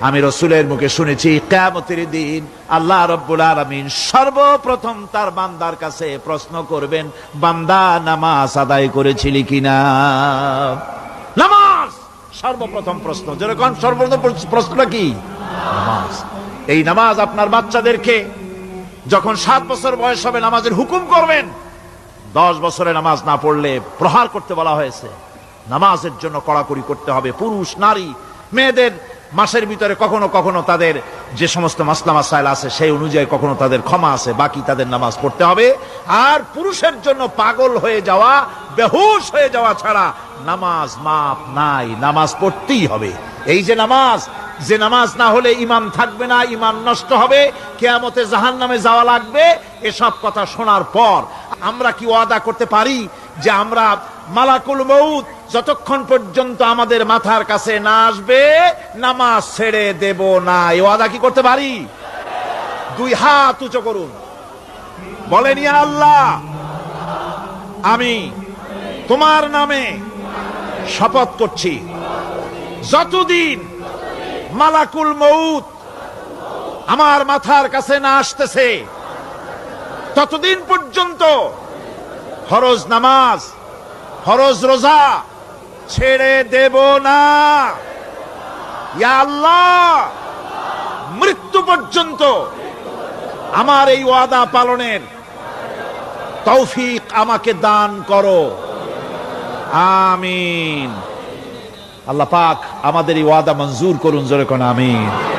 আমি রসুলের মুখে শুনেছি কেমতের দিন আল্লাহ রব্বুল আলমিন সর্বপ্রথম তার বান্দার কাছে প্রশ্ন করবেন, বান্দা নামাজ আদায় করেছিলি কিনা? নামাজ! সর্বপ্রথম প্রশ্ন। যেরকম সর্বপ্রথম প্রশ্নটা কি? নামাজ। এই নামাজ আপনার বাচ্চাদেরকে যখন সাত বছর বয়স হবে নামাজের হুকুম করবেন, দশ বছরে নামাজ না পড়লে প্রহার করতে বলা হয়েছে। নামাজের জন্য কড়াকড়ি করতে হবে। পুরুষ, নারী, মেয়েদের মাসের ভিতরে কখনো কখনো তাদের যে সমস্ত মাসলা মাসাইল আছে, সেই অনুযায়ী কখনো তাদের ক্ষমা আছে, বাকি তাদের নামাজ পড়তে হবে। আর পুরুষের জন্য পাগল হয়ে যাওয়া, বেহুশ হয়ে যাওয়া ছাড়া নামাজ মাপ নাই, নামাজ পড়তেই হবে। এই যে নামাজ যে নামাজ না হলে ইমান থাকবে না ইমান নষ্ট হবে, কেয়ামতে জাহান নামে যাওয়া লাগবে, এসব কথা শোনার পর আমরা কি ওয়াদা করতে পারি যে আমরা মালাকুল মৌত যতক্ষণ পর্যন্ত আমাদের মাথার কাছে না আসবে, নামাজ ছেড়ে দেব না। এ ওয়াদা কি করতে পারি? দুই হাত উঁচু করুন। বলেন, ইয়া আল্লাহ, আমি তোমার নামে শপথ করছি। যতদিন মালাকুল মৌত আমার মাথার কাছে না আসতেছে, ততদিন পর্যন্ত ফরজ নামাজ ফরজ রোজা ছেড়ে দেব না। আল্লাহ, মৃত্যু পর্যন্ত আমার এই ওয়াদা পালনের তৌফিক আমাকে দান করো। আমিন। আল্লাহ পাক আমাদের এই ওয়াদা মঞ্জুর করুন, জোরে কোন আমিন।